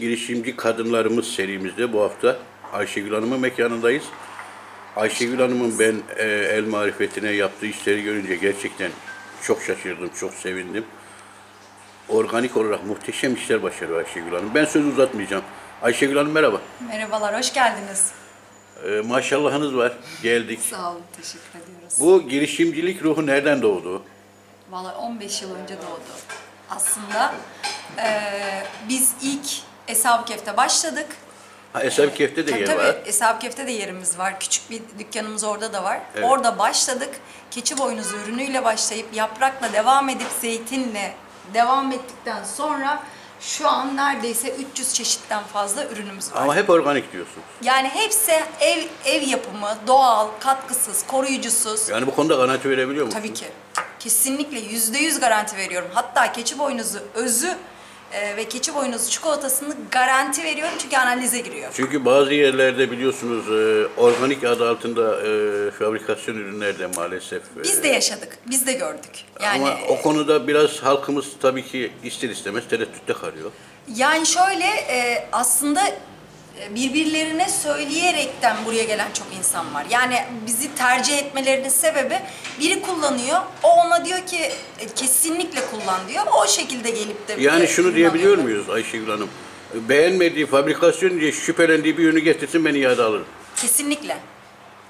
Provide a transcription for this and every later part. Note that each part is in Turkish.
girişimci kadınlarımız serimizde bu hafta Ayşegül Hanım'ın mekanındayız. Ayşegül Hanım'ın ben e, el marifetine yaptığı işleri görünce gerçekten çok şaşırdım, çok sevindim. Organik olarak muhteşem işler başarıyor Ayşegül Hanım. Ben sözü uzatmayacağım. Ayşegül Hanım merhaba. Merhabalar, hoş geldiniz. E, maşallahınız var. Geldik. Sağ olun, teşekkür ediyoruz. Bu girişimcilik ruhu nereden doğdu? Vallahi 15 yıl önce doğdu. Aslında eee, biz ilk Eshab-ı Kef'te başladık. Ha, Eshab-ı Kef'te de tabii yer tabii var. Eshab-ı Kef'te de yerimiz var. Küçük bir dükkanımız orada da var. Evet. Orada başladık. Keçi boynuzu ürünüyle başlayıp yaprakla devam edip zeytinle devam ettikten sonra şu an neredeyse 300 çeşitten fazla ürünümüz var. Ama hep organik diyorsunuz. Yani hepsi ev ev yapımı, doğal, katkısız, koruyucusuz. Yani bu konuda garanti verebiliyor musunuz? Tabii ki. Kesinlikle yüzde yüz garanti veriyorum. Hatta keçi boynuzu özü e, ve keçi boynuzu çikolatasını garanti veriyorum çünkü analize giriyor. Çünkü bazı yerlerde biliyorsunuz e, organik adı altında e, fabrikasyon ürünlerde maalesef. e, Biz de yaşadık, biz de gördük. Yani Ama o konuda biraz halkımız tabii ki ister istemez tereddütte kalıyor. yani şöyle e, aslında birbirlerine söyleyerekten buraya gelen çok insan var. Yani bizi tercih etmelerinin sebebi biri kullanıyor, o ona diyor ki e, kesinlikle kullan diyor. O şekilde gelip de Yani şunu ürün diyebiliyor muyuz Ayşegül Hanım? Beğenmediği fabrikasyon diye şüphelendiği bir ürünü getirsin ben iade alırım. Kesinlikle.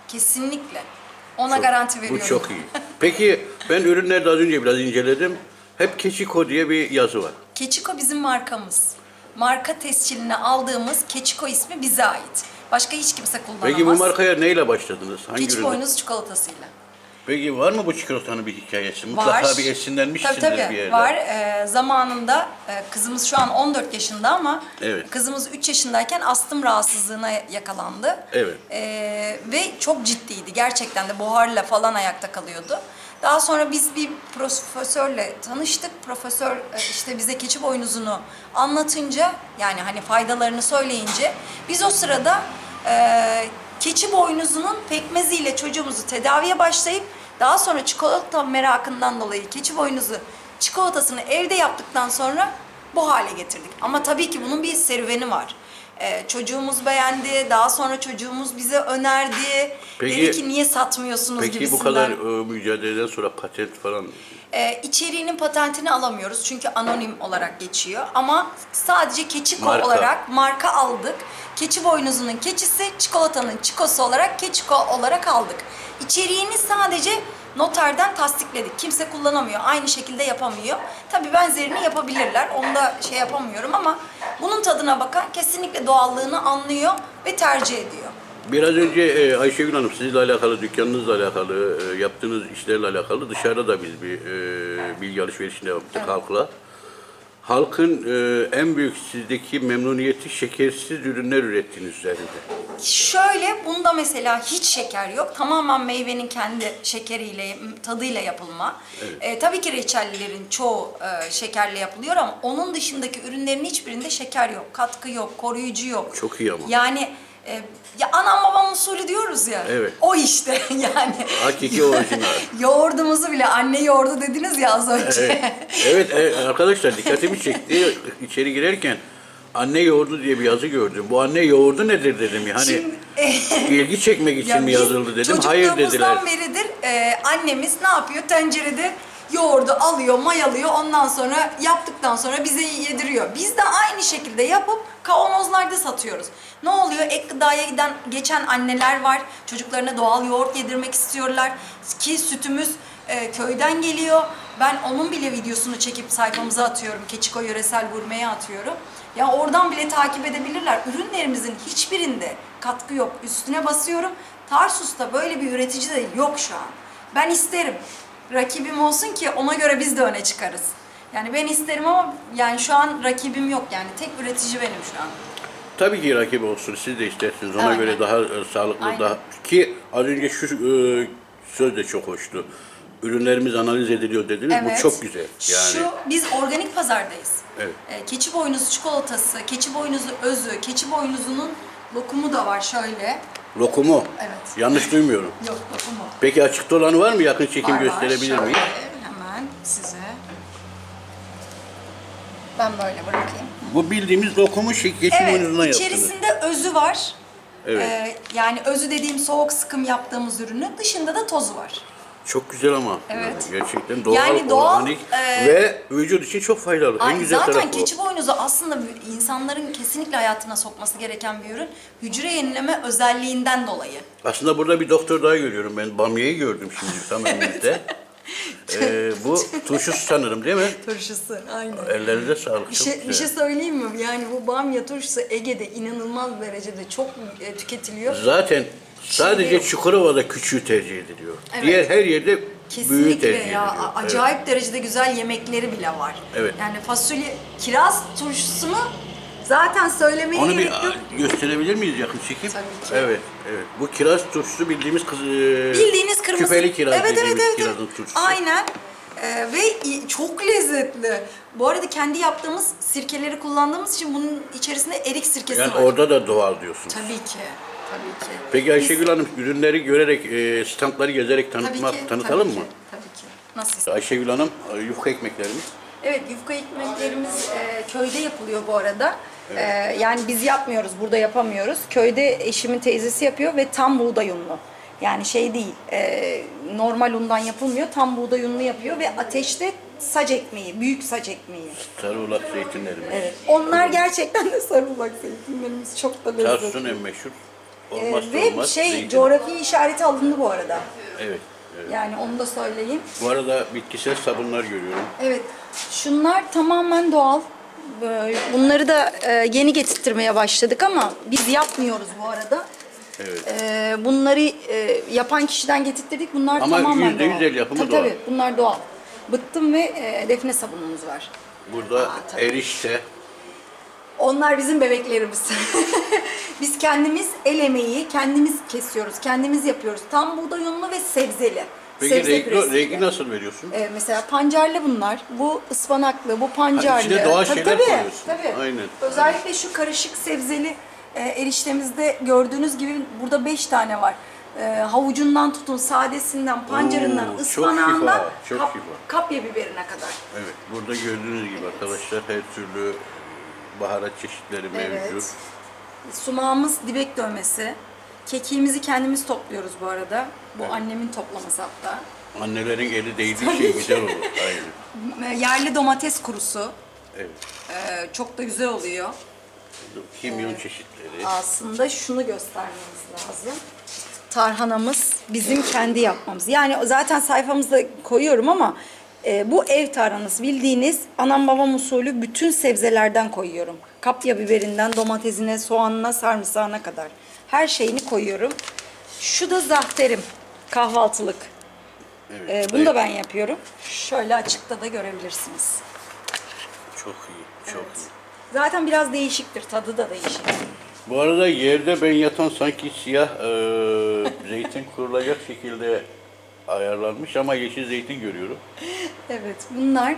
Kesinlikle. Ona garanti veriyorum. Bu çok iyi. Peki ben ürünlerde az önce biraz inceledim. Hep Keçiko diye bir yazı var. Keçiko bizim markamız. Marka tescilini aldığımız Keçiko ismi bize ait. Başka hiç kimse kullanamaz. Peki bu markaya neyle başladınız? Hangi Keçi boynuz çikolatasıyla. Peki var mı bu çikolatanın bir hikayesi? Mutlaka bir esinlenmişsindir tabii, tabii, bir yerden. Var. Ee, zamanında e, kızımız şu an 14 yaşında ama Evet. kızımız 3 yaşındayken astım rahatsızlığına yakalandı. Evet. Ee, ve çok ciddiydi. Gerçekten de buharla falan ayakta kalıyordu. Daha sonra biz bir profesörle tanıştık. Profesör e, işte bize keçi boynuzunu anlatınca yani hani faydalarını söyleyince biz o sırada e, keçi boynuzunun pekmeziyle çocuğumuzu tedaviye başlayıp daha sonra çikolata merakından dolayı keçi boynuzu çikolatasını evde yaptıktan sonra bu hale getirdik. Ama tabii ki bunun bir serüveni var. Ee, çocuğumuz beğendi, daha sonra çocuğumuz bize önerdi. Peki- Dedi ki niye satmıyorsunuz Peki gibisinden. bu kadar e, mücadeleden sonra patent falan Ee, içeriğinin patentini alamıyoruz çünkü anonim olarak geçiyor. Ama sadece keçiko Marka. olarak marka aldık. Keçi boynuzunun keçisi, çikolatanın çikosu olarak keçiko olarak aldık. İçeriğini sadece noterden tasdikledik. Kimse kullanamıyor. Aynı şekilde yapamıyor. Tabii benzerini yapabilirler. Onu da şey yapamıyorum ama bunun tadına bakan kesinlikle doğallığını anlıyor ve tercih ediyor. Biraz önce e, Ayşegül Hanım sizinle alakalı, dükkanınızla alakalı, e, yaptığınız işlerle alakalı dışarıda da biz bir e, bilgi alışverişinde yaptık halkla. Halkın e, en büyük sizdeki memnuniyeti şekersiz ürünler ürettiğiniz üzerinde. Şöyle bunda mesela hiç şeker yok. Tamamen meyvenin kendi şekeriyle, tadıyla yapılma. Ee, tabii ki reçellerin çoğu e, şekerle yapılıyor ama onun dışındaki ürünlerin hiçbirinde şeker yok, katkı yok, koruyucu yok. Çok iyi ama. Yani e, ya anam babam usulü diyoruz ya. Evet. O işte yani. Hakiki orijinal. Yoğurdumuzu bile anne yoğurdu dediniz ya az önce. Evet, evet e, arkadaşlar dikkatimi çekti. İçeri girerken anne yoğurdu diye bir yazı gördüm. Bu anne yoğurdu nedir dedim yani. Şimdi ilgi çekmek için Ya mi yazıldı dedim. Hayır dediler. Çocukluğumuzdan beridir e, annemiz ne yapıyor? Tencerede yoğurdu alıyor, mayalıyor. Ondan sonra yaptıktan sonra bize yediriyor. Biz de aynı şekilde yapıp kavanozlarda satıyoruz. Ne oluyor? Ek gıdaya giden geçen anneler var. Çocuklarına doğal yoğurt yedirmek istiyorlar. Ki sütümüz e, köyden geliyor. Ben onun bile videosunu çekip sayfamıza atıyorum. Keçiko Yöresel Gurme'ye atıyorum. Ya oradan bile takip edebilirler. Ürünlerimizin hiçbirinde katkı yok. Üstüne basıyorum. Tarsus'ta böyle bir üretici de yok şu an. Ben isterim. Rakibim olsun ki ona göre biz de öne çıkarız. Yani ben isterim ama yani şu an rakibim yok yani. Tek üretici benim şu an. Tabii ki rakip olsun. Siz de istersiniz. Ona Aynen. göre daha e, sağlıklı, Aynen. daha ki az önce şu e, söz de çok hoştu. Ürünlerimiz analiz ediliyor dediniz. Bu çok güzel. Yani Şu, biz organik pazardayız. Evet. Ee, keçi boynuzu çikolatası, keçi boynuzu özü, keçi boynuzunun lokumu da var şöyle. Lokumu. Evet. Yanlış duymuyorum. Yok lokumu. Peki açıkta olanı var mı? Yakın çekim Var, gösterebilir miyiz? Hemen size. Ben böyle bırakayım. Bu bildiğimiz lokumu geçim Evet, oyunundan yaptınız. içerisinde özü var. Evet. Ee, yani özü dediğim soğuk sıkım yaptığımız ürünü, dışında da tozu var. Çok güzel ama. Evet. Gerçekten doğal, Yani doğal, organik e, ve vücut için çok faydalı. Ay, en güzel zaten tarafı o. keçi boynuzu aslında insanların kesinlikle hayatına sokması gereken bir ürün. Hücre yenileme özelliğinden dolayı. Aslında burada bir doktor daha görüyorum ben. Bamya'yı gördüm şimdi tam önümüzde. Ee, bu turşusu sanırım değil mi? Turşusu, aynen. Ellerinize sağlık. Bir şey, güzel. bir şey söyleyeyim mi? Yani bu bamya turşusu Ege'de inanılmaz derecede çok e, tüketiliyor. Zaten sadece Şimdi- Çukurova'da küçüğü tercih ediliyor. Evet. Diğer her yerde büyüğü Kesinlikle tercih ya. ediliyor. Acayip derecede güzel yemekleri bile var. Evet. Yani fasulye, kiraz turşusunu zaten söylemeye Onu bir gerek yok. gösterebilir miyiz yakın çekim? Tabii ki. Evet, evet. Bu kiraz turşusu bildiğimiz kız, e, Bildiğiniz kırmızı. küpeli kiraz evet, evet, evet, kirazın evet. turşusu. Aynen. Ee, ve çok lezzetli. Bu arada kendi yaptığımız sirkeleri kullandığımız için bunun içerisinde erik sirkesi Yani var. orada da doğal diyorsun. Tabii ki. Tabii ki. Peki Ayşegül Hanım ürünleri görerek, e, standları gezerek Tabii tanıtmak, ki, tanıtalım tabii mı? Ki, tabii ki. Nasıl? Ayşegül Hanım e, yufka ekmeklerimiz. Evet, yufka ekmeklerimiz e, köyde yapılıyor bu arada. E, yani biz yapmıyoruz, burada yapamıyoruz. Köyde eşimin teyzesi yapıyor ve tam buğday unlu. Yani şey değil, e, normal undan yapılmıyor, tam buğday unlu yapıyor ve ateşte saç ekmeği, büyük saç ekmeği. Sarıulak zeytinlerimiz. Evet. Onlar gerçekten de sarımsak zeytinlerimiz çok da lezzetli. Tarsus'un en meşhur. E, Olmazsa ve olmaz şey, zeytin. coğrafi işareti alındı bu arada. Evet, evet. Yani onu da söyleyeyim. Bu arada bitkisel sabunlar görüyorum. Evet. Şunlar tamamen doğal. Böyle- Bunları da e, yeni getirtmeye başladık ama biz yapmıyoruz bu arada. Evet. E, bunları e, yapan kişiden getirttirdik. Bunlar Ama tamamen yüzde yüz doğal. el yapımı tabii, doğal. Tabii bunlar doğal. Bıttım ve e, defne sabunumuz var. Burada Aa, tabii. erişte, Onlar bizim bebeklerimiz. biz kendimiz el emeği, kendimiz kesiyoruz, kendimiz yapıyoruz. Tam buğday unlu ve sebzeli. Peki Sebze rengi, püresiyle. rengi nasıl veriyorsun? Ee, mesela pancarlı bunlar. Bu ıspanaklı, bu pancarlı. içine doğal Tabii, şeyler tabii, koyuyorsun. Tabii. Aynen. Özellikle şu karışık sebzeli e, eriştemizde gördüğünüz gibi burada beş tane var. E, havucundan tutun, sadesinden, pancarından, Oo, çok ıspanağından, şifa, çok kap- şifa. kapya biberine kadar. Evet, burada gördüğünüz gibi arkadaşlar her türlü baharat çeşitleri mevcut. Sumağımız dibek dövmesi. Kekiğimizi kendimiz topluyoruz bu arada. Bu Evet. annemin toplaması hatta. Annelerin eli değdiği şey güzel olur. Aynen. E, Yerli domates kurusu. Evet. E, çok da güzel oluyor. Kimyon çeşitleri. aslında şunu göstermemiz lazım. Tarhanamız bizim kendi yapmamız. Yani zaten sayfamızda koyuyorum ama e, bu ev tarhanası bildiğiniz anam babam usulü bütün sebzelerden koyuyorum. Kapya biberinden domatesine, soğanına, sarımsağına kadar. Her şeyini koyuyorum. Şu da zahterim. Kahvaltılık. Evet. E, bunu da ben yapıyorum. Şöyle açıkta da görebilirsiniz. Çok iyi, çok iyi. Zaten biraz değişiktir. Tadı da değişik. Bu arada yerde ben yatan sanki siyah e, zeytin kurulacak şekilde ayarlanmış ama yeşil zeytin görüyorum. Evet, bunlar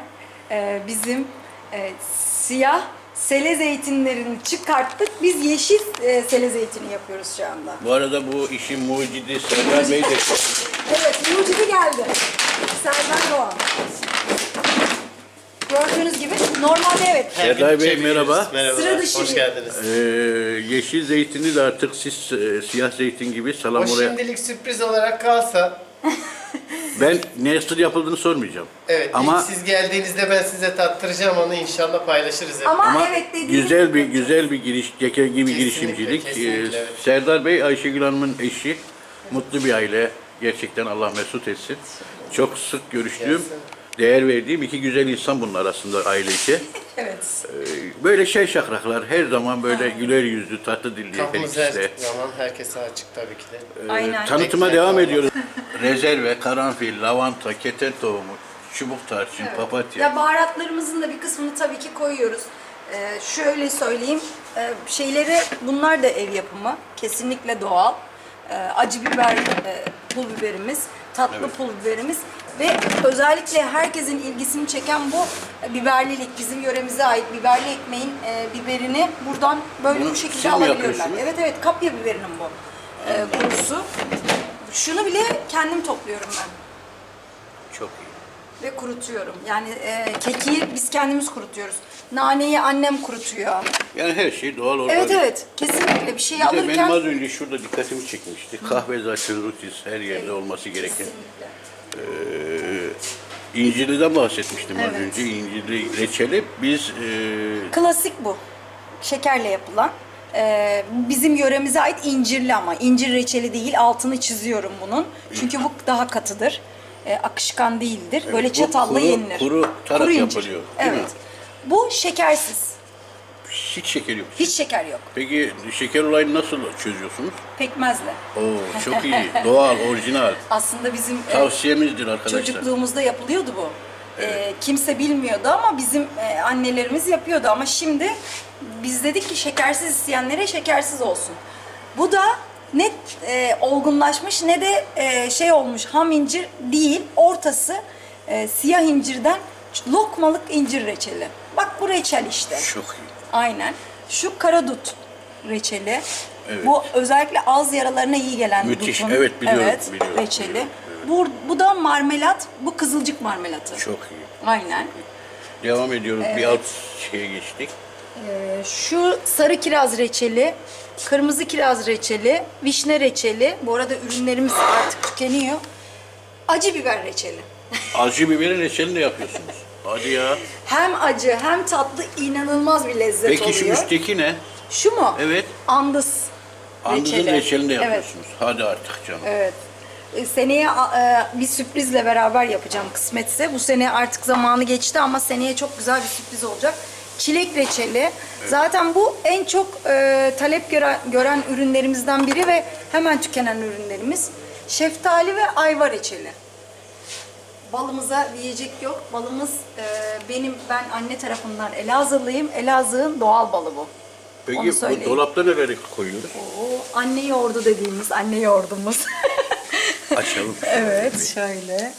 e, bizim e, siyah sele zeytinlerini çıkarttık. Biz yeşil e, sele zeytini yapıyoruz şu anda. Bu arada bu işin mucidi Serdar Bey de Evet, mucidi geldi. Serdar Doğan. Gördüğünüz gibi normalde evet. Serdar Bey, merhaba. Merhaba. Sıra dışı Hoş bir- geldiniz. e, yeşil zeytini de artık siz e, siyah zeytin gibi O salamuraya... şimdilik sürpriz olarak kalsa, Ben nasıl yapıldığını sormayacağım. evet Ama ilk siz geldiğinizde ben size tattıracağım onu inşallah paylaşırız. hep. Ama, Ama evet dediğiniz güzel bir güzel bir giriş, Ceker gibi Kesinlikle, girişimcilik. kesinlikle, Ee, evet. Serdar Bey, Ayşegül Hanım'ın eşi. Mutlu bir aile. Gerçekten Allah mesut etsin. Çok sık görüştüğüm, Gelsin. Değer verdiğim iki güzel insan bunlar aslında aile içi. Evet. Ee, Böyle şey şakraklar, her zaman böyle güler yüzlü, tatlı dilli her Kapımız ikisi her de. zaman herkese açık tabii ki de. Ee, Aynen. Tanıtıma devam ediyoruz. Rezerve, karanfil, lavanta, keten tohumu, çubuk tarçın, papatya. Ya baharatlarımızın da bir kısmını tabii ki koyuyoruz. Ee, şöyle söyleyeyim, e, şeyleri bunlar da ev yapımı, kesinlikle doğal. Ee, acı biber, e, pul biberimiz, tatlı Evet. pul biberimiz ve özellikle herkesin ilgisini çeken bu e, biberlilik, bizim yöremize ait biberli ekmeğin e, biberini buradan böyle Bunu bu şekilde mi alabiliyorlar. Evet evet, kapya biberinin bu e, kurusu. Şunu bile kendim topluyorum ben. Çok iyi. ve kurutuyorum. Yani e, keki biz kendimiz kurutuyoruz. Naneyi annem kurutuyor. Yani her şey doğal organik. Evet evet kesinlikle bir şey Bir de benim alırken az önce şurada dikkatimi çekmişti. Kahve zaten rutin her yerde olması gereken. Kesinlikle. Ee, incirliden bahsetmiştim az Evet. önce. İncirli reçeli biz e, Klasik bu. Şekerle yapılan. Ee, bizim yöremize ait incirli ama incir reçeli değil altını çiziyorum bunun. Çünkü bu daha katıdır. Ee, akışkan değildir. Böyle bu çatalla kuru- yenilir. kuru tarak incir. yapılıyor, değil mi? Evet. Bu şekersiz. Hiç şeker yok. Hiç şeker yok. Peki şeker olayını nasıl çözüyorsunuz? Pekmezle. Oo çok iyi. Doğal, orijinal. Aslında bizim e, Tavsiyemizdir arkadaşlar. Çocukluğumuzda yapılıyordu bu. Ee, kimse bilmiyordu ama bizim e, annelerimiz yapıyordu ama şimdi biz dedik ki şekersiz isteyenlere şekersiz olsun. Bu da ne e, olgunlaşmış ne de e, şey olmuş ham incir değil ortası e, siyah incirden lokmalık incir reçeli. Bak bu reçel işte. Çok iyi. Aynen. Şu karadut reçeli. Evet. Bu özellikle ağız yaralarına iyi gelen Müthiş. dutun. Evet, biliyorum, Evet, biliyorum, reçeli. biliyorum, Bu, bu da marmelat, bu kızılcık marmelatı. Çok iyi. Aynen. Devam ediyoruz. Bir alt şeye geçtik. Ee, şu sarı kiraz reçeli, kırmızı kiraz reçeli, vişne reçeli. Bu arada ürünlerimiz artık tükeniyor. Acı biber reçeli. Acı biberin reçelini yapıyorsunuz. Hadi ya. Hem acı hem tatlı inanılmaz bir lezzet Peki oluyor. şu üstteki ne? Şu mu? Evet. Andız Andızın reçeli. reçelini de Evet. yapıyorsunuz. Hadi artık canım. Evet. E, Seneye e, bir sürprizle beraber yapacağım kısmetse. Bu sene artık zamanı geçti ama seneye çok güzel bir sürpriz olacak. Çilek reçeli. Zaten bu en çok e, talep gören, gören ürünlerimizden biri ve hemen tükenen ürünlerimiz. Şeftali ve ayva reçeli. Balımıza diyecek yok. Balımız e, benim, ben anne tarafından Elazığlıyım. Elazığ'ın doğal balı bu. Onu Peki bu söyleyeyim. dolapta neleri koyuyoruz? O anne yoğurdu dediğimiz anne yoğurdumuz. Açalım. Evet, şöyle.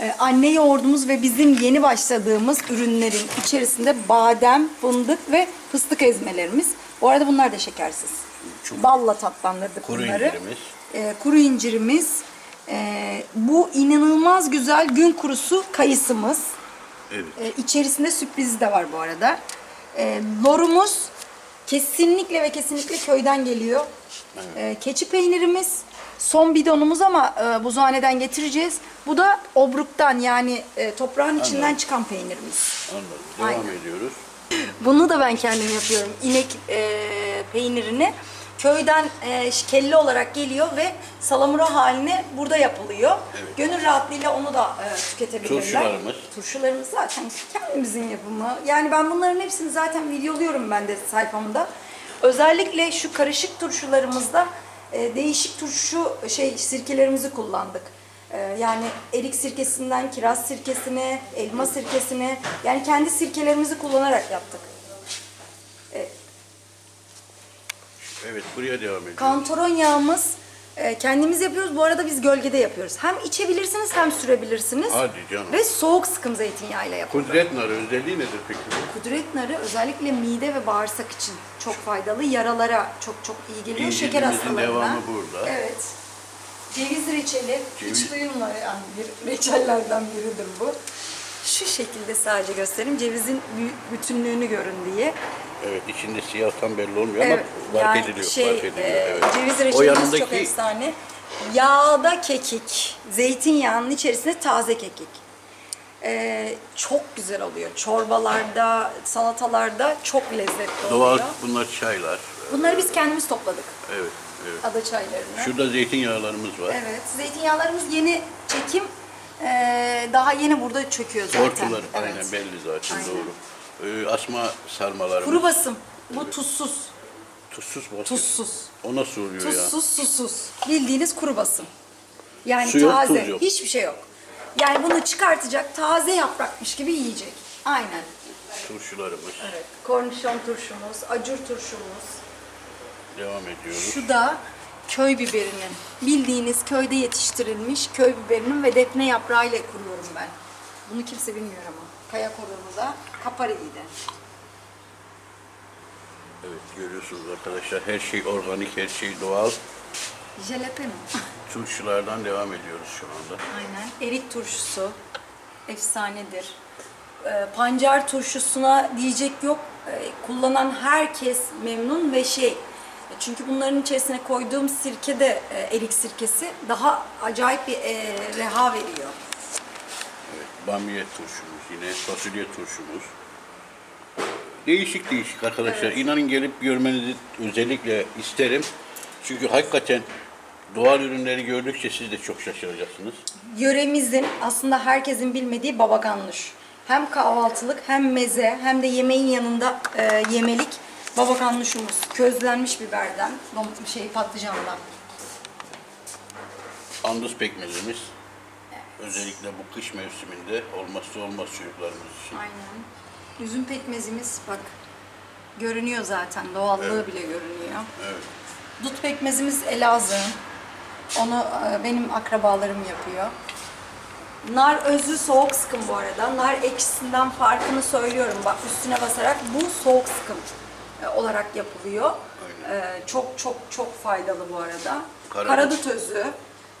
Ee, anne yoğurdumuz ve bizim yeni başladığımız ürünlerin içerisinde badem, fındık ve fıstık ezmelerimiz. Bu arada bunlar da şekersiz. Balla tatlandırdık Kuru bunları. incirimiz. Ee, kuru incirimiz. Ee, bu inanılmaz güzel gün kurusu kayısımız. Evet. Ee, içerisinde sürprizi de var bu arada. Ee, lorumuz kesinlikle ve kesinlikle köyden geliyor. Ee, keçi peynirimiz, son bidonumuz ama e, buzhaneden getireceğiz. Bu da obruktan yani e, toprağın içinden çıkan peynirimiz. Anladım. Devam Aynen. ediyoruz. Bunu da ben kendim yapıyorum. İnek e, peynirini köyden e, kelle olarak geliyor ve salamura haline burada yapılıyor. Evet. Gönül rahatlığıyla onu da e, tüketebilirler. Turşularımız. Turşularımız zaten kendimizin yapımı. Yani ben bunların hepsini zaten videoluyorum ben de sayfamda. Özellikle şu karışık turşularımızda e, değişik turşu şey sirkelerimizi kullandık. E, yani erik sirkesinden kiraz sirkesine, elma sirkesine yani kendi sirkelerimizi kullanarak yaptık. Evet buraya devam ediyoruz. Kantaron yağımız e, kendimiz yapıyoruz. Bu arada biz gölgede yapıyoruz. Hem içebilirsiniz hem sürebilirsiniz. Hadi canım. Ve soğuk sıkım zeytinyağıyla yapıyoruz. Kudret narı özelliği nedir peki? Kudret narı özellikle mide ve bağırsak için çok faydalı. Yaralara çok çok iyi geliyor. Şeker İncirimizin hastalarına. devamı burada. Evet. Ceviz reçeli. Ceviz. Hiç duyulmayan bir reçellerden biridir bu. Şu şekilde sadece göstereyim. Cevizin bü- bütünlüğünü görün diye. Evet içinde siyah tam belli olmuyor Evet, ama fark yani ediliyor. Şey, fark ediliyor. e, evet. Ceviz o reçelimiz yanındaki çok efsane. Yağda kekik, zeytinyağının içerisinde taze kekik. E, çok güzel oluyor. Çorbalarda, salatalarda çok lezzetli doğal oluyor. bunlar çaylar. Bunları biz kendimiz topladık. Evet. evet. Ada çaylarını. Şurada zeytinyağlarımız var. Evet, zeytinyağlarımız yeni çekim. e, daha yeni burada çöküyor zaten. Tortular Evet. aynen belli zaten Aynen. doğru. Ee, asma sarmalarımız. Kuru basım. Bu tuzsuz. Tuzsuz mu? Tuzsuz. O nasıl oluyor ya? Tuzsuz, susuz. Bildiğiniz kuru basım. Yani Su yok, taze. tuz yok. Hiçbir şey yok. Yani bunu çıkartacak, taze yaprakmış gibi yiyecek. Aynen. Turşularımız. Evet. Kornişon turşumuz, acur turşumuz. Devam ediyoruz. Şu da köy biberinin. Bildiğiniz köyde yetiştirilmiş köy biberinin ve defne yaprağıyla kuruyorum ben. Bunu kimse bilmiyor ama. Kaya koruğumuzda Kapari'ydi. Evet görüyorsunuz arkadaşlar her şey organik, her şey doğal. Jalapeno. Turşulardan devam ediyoruz şu anda. Aynen. Erik turşusu. efsanedir. Ee, pancar turşusuna diyecek yok. Ee, kullanan herkes memnun ve şey. e, Çünkü bunların içerisine koyduğum sirke de e, erik sirkesi daha acayip bir e, reha veriyor. Evet, bamya turşumuz yine, fasulye turşumuz. Değişik değişik arkadaşlar. İnanın gelip görmenizi özellikle isterim. Çünkü hakikaten doğal ürünleri gördükçe siz de çok şaşıracaksınız. Yöremizin aslında herkesin bilmediği baba ganoush. Hem kahvaltılık hem meze hem de yemeğin yanında e, yemelik baba ganoush'umuz. Közlenmiş biberden, şey patlıcandan. Andız pekmezimiz. Özellikle bu kış mevsiminde olmazsa olmaz çocuklarımız için. Aynen. Üzüm pekmezimiz bak görünüyor zaten. Doğallığı bile görünüyor. Evet. Dut pekmezimiz Elazığ. Onu e, benim akrabalarım yapıyor. Nar özü soğuk sıkım bu arada. Nar ekşisinden farkını söylüyorum. Bak üstüne basarak bu soğuk sıkım e, olarak yapılıyor. E, çok çok çok faydalı bu arada. Karadut. Karadut özü.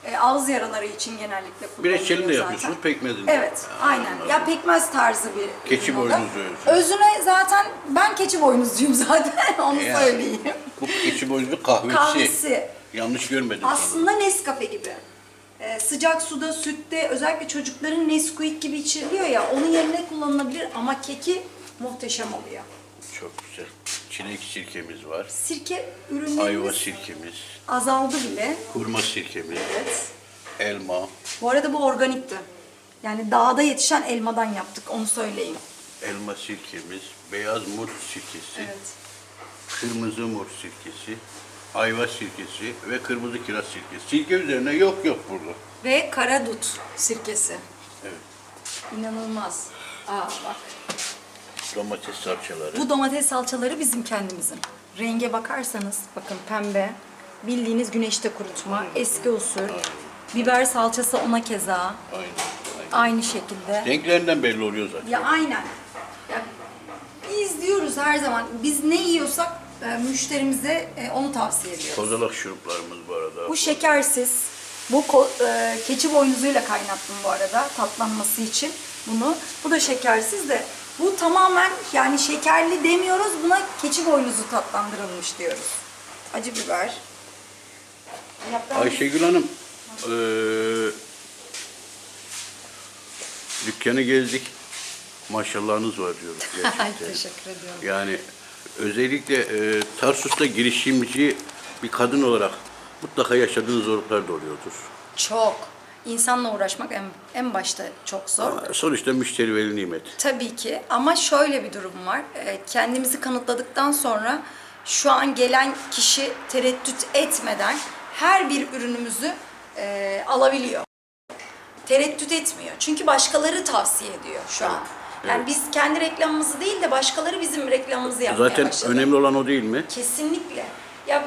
E, ağız yaraları için genellikle kullanılıyor reçelini de zaten. yapıyorsunuz, pekmezini. Evet, aynen. Ya pekmez tarzı bir Keçi ürün o da. boynuzu özü. Özüne zaten ben keçi boynuzcuyum zaten onu Yani. söyleyeyim. Bu keçi boynuzu kahvesi. Kahvesi. Yanlış görmedim. Aslında Nescafe gibi. Ee, sıcak suda, sütte özellikle çocukların Nesquik gibi içiriliyor ya onun yerine kullanılabilir ama keki muhteşem oluyor. Çok güzel. Çilek sirkemiz var. Sirke Ayva ürünlerimiz sirkemiz. azaldı bile. Hurma sirkemiz. Evet. Elma. Bu arada bu organikti. Yani dağda yetişen elmadan yaptık onu söyleyeyim. Elma sirkemiz. Beyaz mur sirkesi. Evet. Kırmızı mur sirkesi. Ayva sirkesi ve kırmızı kiraz sirkesi. Sirke üzerine yok yok burada. Ve karadut sirkesi. Evet. İnanılmaz. Aa bak. Domates salçaları. Bu domates salçaları bizim kendimizin. Renge bakarsanız bakın pembe. Bildiğiniz güneşte kurutma, eski usul. Biber salçası ona keza. Aynen. aynen. Aynı şekilde. Renklerinden belli oluyor zaten. Ya aynen. Ya, biz diyoruz her zaman biz ne yiyorsak e, müşterimize e, onu tavsiye ediyoruz. Kozalak şuruplarımız bu arada. Bu şekersiz. Bu ko- e, keçi boynuzuyla kaynattım bu arada tatlanması için bunu. Bu da şekersiz de bu tamamen yani şekerli demiyoruz buna keçi boynuzu tatlandırılmış diyoruz. Acı biber. Yaprağımız- Ayşegül Hanım, eee dükkanı gezdik. Maşallahınız var diyoruz gerçekten. Teşekkür ediyorum. yani özellikle eee Tarsus'ta girişimci bir kadın olarak mutlaka yaşadığınız zorluklar da oluyordur. Çok. İnsanla uğraşmak en, en başta çok zor. Ama sonuçta müşteri veli nimet. Tabii ki ama şöyle bir durum var. Ee, Kendimizi kanıtladıktan sonra şu an gelen kişi tereddüt etmeden her bir ürünümüzü e, alabiliyor. Tereddüt etmiyor. Çünkü başkaları tavsiye ediyor şu an. Yani evet. biz kendi reklamımızı değil de başkaları bizim reklamımızı yapmaya Zaten başladı. önemli olan o değil mi? Kesinlikle. Ya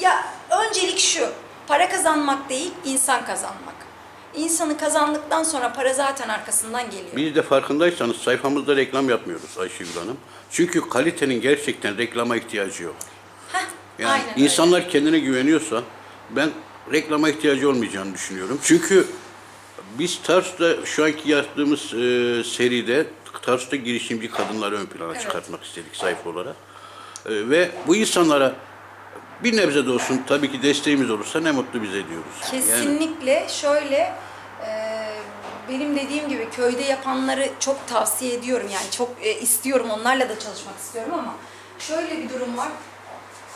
ya öncelik şu. Para kazanmak değil, insan kazanmak. İnsanı kazandıktan sonra para zaten arkasından geliyor. Biz de farkındaysanız sayfamızda reklam yapmıyoruz Ayşegül Hanım. Çünkü kalitenin gerçekten reklama ihtiyacı yok. Heh, Yani aynen insanlar kendine güveniyorsa ben reklama ihtiyacı olmayacağını düşünüyorum. Çünkü biz Tarsus'ta şu anki yaptığımız e, seride Tarsus'ta girişimci kadınları ön plana çıkartmak istedik sayfa olarak. E, ve bu insanlara bir nebze de olsun tabii ki desteğimiz olursa ne mutlu bize diyoruz. Kesinlikle şöyle e, benim dediğim gibi köyde yapanları çok tavsiye ediyorum yani çok e, istiyorum onlarla da çalışmak istiyorum ama şöyle bir durum var.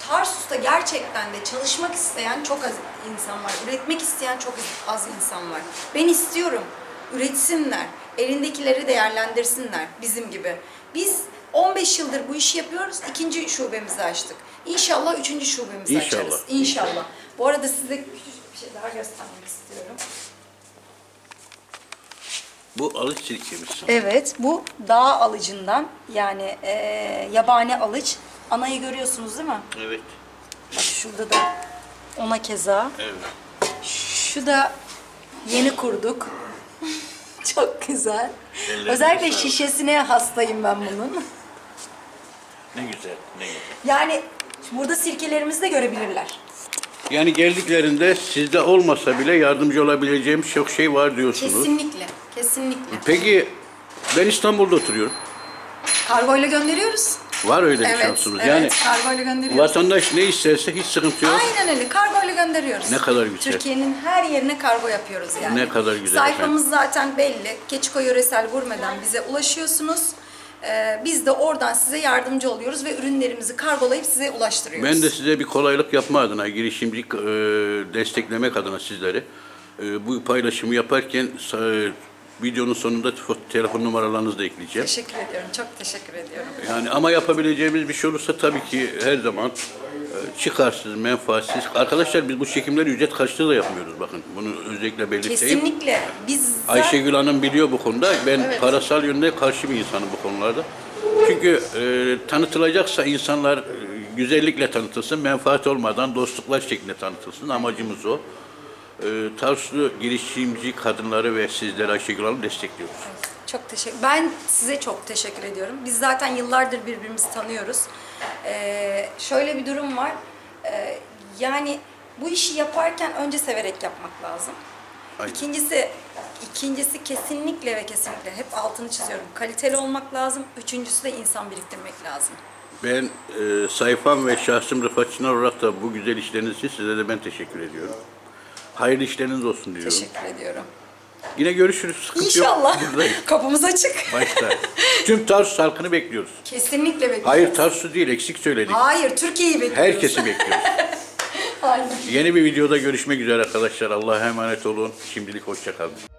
Tarsus'ta gerçekten de çalışmak isteyen çok az insan var. Üretmek isteyen çok az insan var. Ben istiyorum. Üretsinler. Elindekileri değerlendirsinler bizim gibi. Biz 15 yıldır bu işi yapıyoruz. İkinci şubemizi açtık. İnşallah üçüncü şubemizi İnşallah. açarız. İnşallah. Bu arada size küçük bir şey daha göstermek istiyorum. bu alıç sirkemiz. Evet, bu dağ alıcından yani eee yabani alıç. Anayı görüyorsunuz değil mi? Evet. Bak şurada da ona keza. Evet. Şu da yeni kurduk. Çok güzel. Ellerine Özellikle sağlık. şişesine hastayım ben bunun. Ne güzel, ne güzel. Yani burada sirkelerimizi de görebilirler. Yani geldiklerinde sizde olmasa bile yardımcı olabileceğim çok şey var diyorsunuz. Kesinlikle, Kesinlikle. Peki ben İstanbul'da oturuyorum. Kargoyla gönderiyoruz. Var öyle bir Evet, şansımız. evet. Yani kargoyla gönderiyoruz. vatandaş ne isterse hiç sıkıntı yok. Aynen öyle. Kargoyla gönderiyoruz. Ne kadar güzel. Türkiye'nin her yerine kargo yapıyoruz yani. Ne kadar güzel Sayfamız zaten belli. Keçiko Yöresel Gurme'den bize ulaşıyorsunuz. Ee, biz de oradan size yardımcı oluyoruz ve ürünlerimizi kargolayıp size ulaştırıyoruz. Ben de size bir kolaylık yapma adına, girişimcilik e, desteklemek adına sizleri e, bu paylaşımı yaparken sa- videonun sonunda fo- telefon numaralarınızı da ekleyeceğim. Teşekkür ediyorum. Çok teşekkür ediyorum. Yani ama yapabileceğimiz bir şey olursa tabii ki her zaman e, çıkarsız, menfaatsiz. Arkadaşlar biz bu çekimleri ücret karşılığı da yapmıyoruz bakın. Bunu özellikle belirteyim. Kesinlikle. Biz Ayşegül Hanım biliyor bu konuda. Ben Evet. parasal yönde karşı bir insanım bu konularda. Çünkü e, tanıtılacaksa insanlar e, güzellikle tanıtılsın, menfaat olmadan dostluklar şeklinde tanıtılsın. Amacımız o. E, Tarsuslu girişimci kadınları ve sizleri Ayşegül Hanım destekliyoruz. Çok teşekkür. Ben size çok teşekkür ediyorum. Biz zaten yıllardır birbirimizi tanıyoruz. Ee, şöyle bir durum var. Ee, yani bu işi yaparken önce severek yapmak lazım. Aynen. İkincisi, ikincisi kesinlikle ve kesinlikle hep altını çiziyorum. Kaliteli olmak lazım. Üçüncüsü de insan biriktirmek lazım. Ben e, sayfam ve şahsım Rıfat Çınar olarak da bu güzel işleriniz için size de ben teşekkür ediyorum. Hayırlı işleriniz olsun diyorum. Teşekkür ediyorum. Yine görüşürüz. Sıkıntı İnşallah. Yok. Kapımız açık. Başta. Tüm Tarsus halkını bekliyoruz. Kesinlikle bekliyoruz. Hayır Tarsus değil eksik söyledik. Hayır, Türkiye'yi bekliyoruz. Herkesi bekliyoruz. Aynen. Yeni bir videoda görüşmek üzere arkadaşlar. Allah'a emanet olun. Şimdilik hoşçakalın.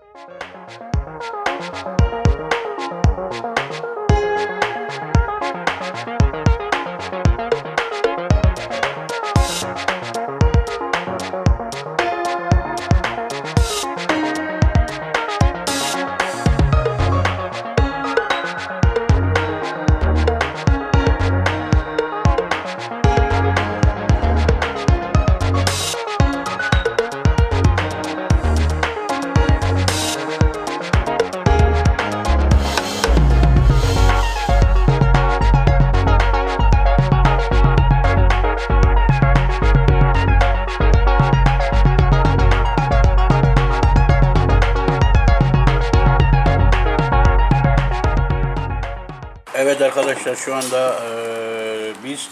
Arkadaşlar şu anda eee, biz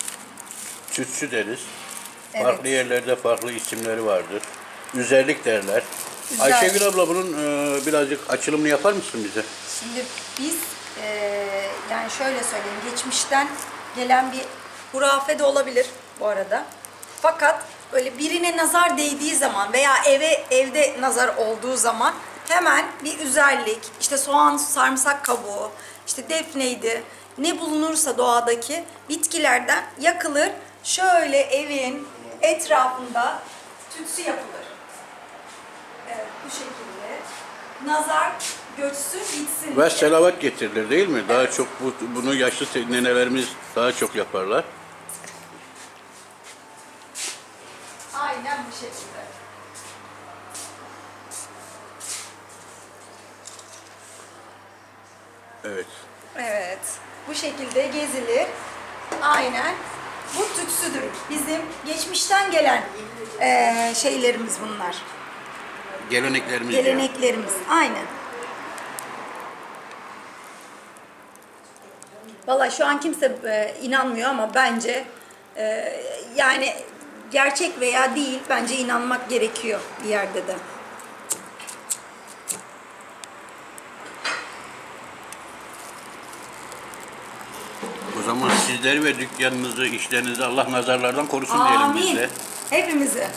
tütsü deriz. Evet. Farklı yerlerde farklı isimleri vardır. Üzerlik derler. Güzel. Ayşegül abla bunun eee, birazcık açılımını yapar mısın bize? Şimdi biz eee, yani şöyle söyleyeyim geçmişten gelen bir hurafe de olabilir bu arada. Fakat böyle birine nazar değdiği zaman veya eve evde nazar olduğu zaman hemen bir üzerlik, işte soğan, sarımsak kabuğu, işte defneydi, ne bulunursa doğadaki bitkilerden yakılır. Şöyle evin etrafında tütsü yapılır. Evet, bu şekilde. Nazar göçsün, gitsin. Ve selavat getirilir değil mi? Daha çok bu, bunu yaşlı nenelerimiz daha çok yaparlar. Aynen bu şekilde. Evet. Evet. Bu şekilde gezilir. Aynen. Bu tütsüdür. Bizim geçmişten gelen eee, şeylerimiz bunlar. Geleneklerimiz diyor. Geleneklerimiz. Aynen. Valla şu an kimse e, inanmıyor ama bence e, yani gerçek veya değil bence inanmak gerekiyor bir yerde de. O zaman sizleri ve dükkanınızı, işlerinizi Allah nazarlardan korusun diyelim biz Amin. de. Hepimizi.